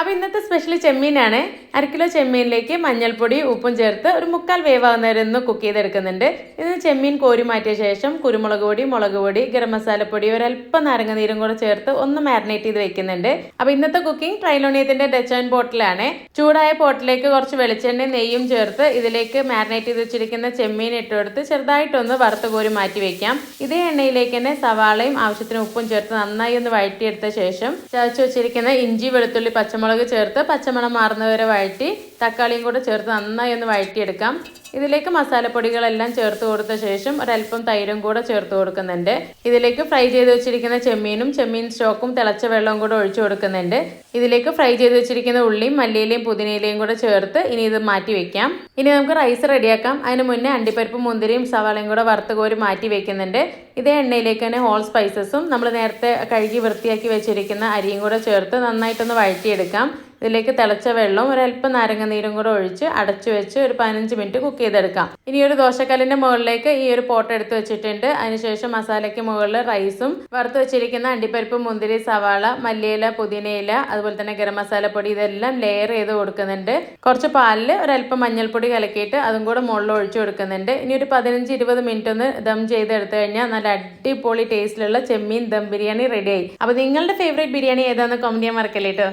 അപ്പോൾ ഇന്നത്തെ സ്പെഷ്യൽ ചെമ്മീനാണ്. അര കിലോ ചെമ്മീനിലേക്ക് മഞ്ഞൾപ്പൊടി ഉപ്പും ചേർത്ത് ഒരു മുക്കാൽ വേവാകുന്ന വരെ ഒന്ന് കുക്ക് ചെയ്തെടുക്കുന്നുണ്ട്. ഇതിന് ചെമ്മീൻ കോരി മാറ്റിയ ശേഷം കുരുമുളക് പൊടി മുളക് പൊടി ഗരം മസാലപ്പൊടി ഒരല്പം നാരങ്ങ നീരും കൂടെ ചേർത്ത് ഒന്ന് മാരിനേറ്റ് ചെയ്ത് വെക്കുന്നുണ്ട്. അപ്പോൾ ഇന്നത്തെ കുക്കിംഗ് ട്രൈലോണിയത്തിന്റെ ഡച്ച് ആൻഡ് ബോട്ടിലാണ് ചൂടായ പോട്ടിലേക്ക് കുറച്ച് വെളിച്ചെണ്ണയും നെയ്യും ചേർത്ത് ഇതിലേക്ക് മാരിനേറ്റ് ചെയ്ത് വെച്ചിരിക്കുന്ന ചെമ്മീൻ ഇട്ടുകൊടുത്ത് ചെറുതായിട്ടൊന്ന് വറുത്ത് കോരി മാറ്റി വെക്കാം. ഇതേ എണ്ണയിലേക്ക് തന്നെ സവാളയും ആവശ്യത്തിന് ഉപ്പും ചേർത്ത് നന്നായി ഒന്ന് വഴറ്റിയെടുത്ത ശേഷം ചതച്ച് വെച്ചിരിക്കുന്ന ഇഞ്ചി വെളുത്തുള്ളി പച്ചമുളക് ചേർത്ത് പച്ചമണം മാറുന്നവരെ വഴറ്റി തക്കാളിയും കൂടെ ചേർത്ത് നന്നായി ഒന്ന് വഴറ്റിയെടുക്കാം. ഇതിലേക്ക് മസാലപ്പൊടികളെല്ലാം ചേർത്ത് കൊടുത്ത ശേഷം ഒരല്പം തൈരും കൂടെ ചേർത്ത് കൊടുക്കുന്നുണ്ട്. ഇതിലേക്ക് ഫ്രൈ ചെയ്ത് വെച്ചിരിക്കുന്ന ചെമ്മീനും ചെമ്മീൻ സ്റ്റോക്കും തിളച്ച വെള്ളവും കൂടെ ഒഴിച്ചു കൊടുക്കുന്നുണ്ട്. ഇതിലേക്ക് ഫ്രൈ ചെയ്ത് വെച്ചിരിക്കുന്ന ഉള്ളിയും മല്ലിയിലയും പുതിനയിലയും കൂടെ ചേർത്ത് ഇനി ഇത് മാറ്റി വെക്കാം. ഇനി നമുക്ക് റൈസ് റെഡിയാക്കാം. അതിന് മുന്നേ അണ്ടിപ്പരിപ്പ് മുന്തിരിയും സവാളയും കൂടെ വറുത്ത് കോരി മാറ്റി വെക്കുന്നുണ്ട്. ഇതേ എണ്ണയിലേക്ക് തന്നെ ഹോൾ സ്പൈസസും നമ്മൾ നേരത്തെ കഴുകി വൃത്തിയാക്കി വെച്ചിരിക്കുന്ന അരിയും കൂടെ ചേർത്ത് നന്നായിട്ടൊന്ന് വഴറ്റിയെടുക്കാം. ഇതിലേക്ക് തിളച്ച വെള്ളവും ഒരല്പം നാരങ്ങ നീരും കൂടെ ഒഴിച്ച് അടച്ചു വെച്ച് ഒരു പതിനഞ്ച് മിനിറ്റ് കുക്ക് ചെയ്തെടുക്കാം. ഇനി ഒരു ദോശക്കല്ലിന്റെ മുകളിലേക്ക് ഈ ഒരു പോട്ട് എടുത്ത് വെച്ചിട്ടുണ്ട്. അതിനുശേഷം മസാലയ്ക്ക് മുകളിൽ റൈസും വറുത്ത് വെച്ചിരിക്കുന്ന അണ്ടിപ്പരിപ്പ് മുന്തിരി സവാള മല്ലിയില പുതിനയില അതുപോലെ തന്നെ ഗരം മസാലപ്പൊടി ഇതെല്ലാം ലെയർ ചെയ്ത് കൊടുക്കുന്നുണ്ട്. കുറച്ച് പാലിൽ ഒരല്പം മഞ്ഞൾപ്പൊടി കലക്കിയിട്ട് അതും കൂടെ മുകളിൽ ഒഴിച്ചു കൊടുക്കുന്നുണ്ട്. ഇനി ഒരു പതിനഞ്ച് ഇരുപത് മിനിറ്റ് ഒന്ന് ദം ചെയ്തെടുത്തു കഴിഞ്ഞാൽ നല്ല അടിപൊളി ടേസ്റ്റിലുള്ള ചെമ്മീൻ ദം ബിരിയാണി റെഡിയായി അപ്പോൾ നിങ്ങളുടെ ഫേവറേറ്റ് ബിരിയാണി ഏതാണെന്ന് കമന്റ് ചെയ്യാൻ മറക്കല്ലേ കേട്ടോ